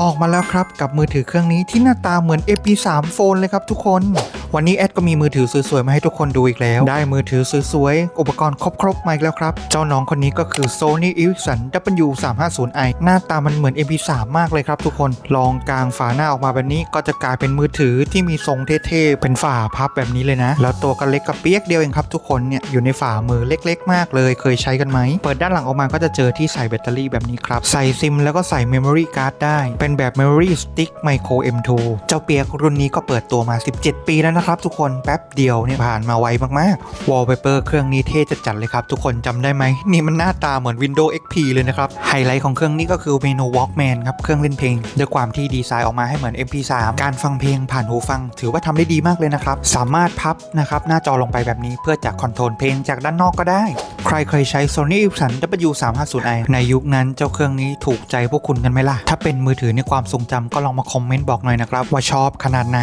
ออกมาแล้วครับกับมือถือเครื่องนี้ที่หน้าตาเหมือน AP3 โฟนเลยครับทุกคนวันนี้แอดก็มีมือถือสวยๆมาให้ทุกคนดูอีกแล้ว ได้มือถือสวยๆอุปกรณ์ครบๆมาอีกแล้วครับ เจ้าน้องคนนี้ก็คือ Sony Ericsson W350i หน้าตามันเหมือน AP3 มากเลยครับทุกคนลองกลางฝาหน้าออกมาแบบนี้ก็จะกลายเป็นมือถือที่มีทรงเท่ๆเป็นฝาพับแบบนี้เลยนะ แล้วตัวก็เล็กกับเปียกเดียวเองครับทุกคนเนี่ยอยู่ในฝามือเล็กๆ มากเลยเคยใช้กันไหมเปิดด้านหลังออกมาก็จะเจอที่ใส่แบตเตอรี่แบบนี้ครับใส่ซิมแล้วก็ใส่ Memory Card ได้ เป็นแบบ Memory Stick Micro M2 เจ้าเปียกรุ่นนี้ก็เปิดตัวมา 17 ปีแล้วนะครับทุกคนแป๊บเดียวเนี่ยผ่านมาไวมากๆ Wallpaper เครื่องนี้เท่จัดๆเลยครับทุกคนจำได้ไหมนี่มันหน้าตาเหมือน Windows XP เลยนะครับไฮไลท์ของเครื่องนี้ก็คือเมนู Walkman ครับเครื่องเล่นเพลงด้วยความที่ดีไซน์ออกมาให้เหมือน MP3 การฟังเพลงผ่านหูฟัง ถือว่าทำได้ดีมากเลยนะครับสามารถพับนะครับหน้าจอลงไปแบบนี้เพื่อจะคอนโทรลเพลงจากด้านนอกก็ได้ ใครเคยใช้ Sony Ericsson W350i ในยุคนั้นเจ้าเครื่องนี้ถูกใจพวกคุณกันไหมล่ะถ้าเป็นมือถือในความทรงจำก็ลองมาคอมเมนต์บอกหน่อยนะครับว่าชอบขนาดไหน